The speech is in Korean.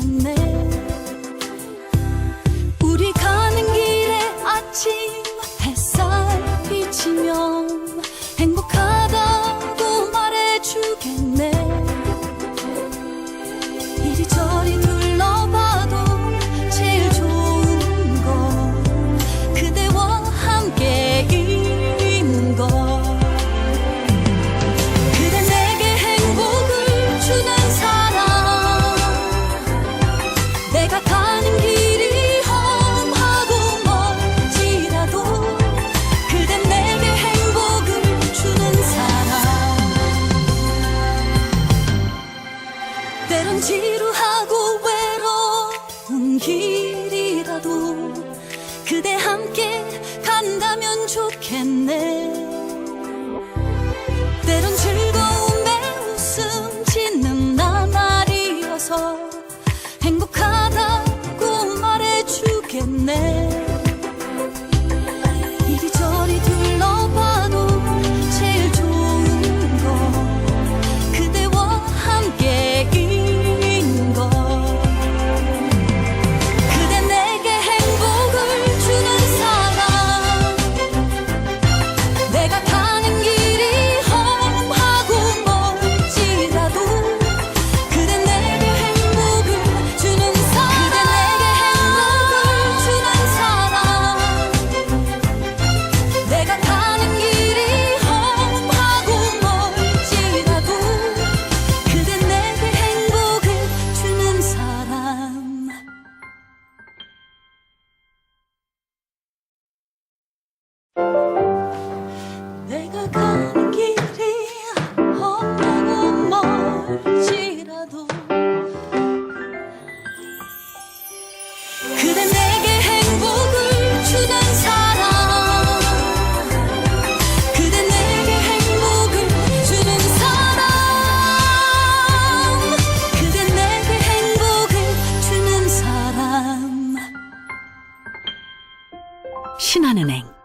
주겠 때론 지루하고 외로운 길이라도 그대 함께 간다면 좋겠네. 때론 즐거움에 웃음 짓는 나날이어서 행복하다고 말해주겠네 내가 신한은행.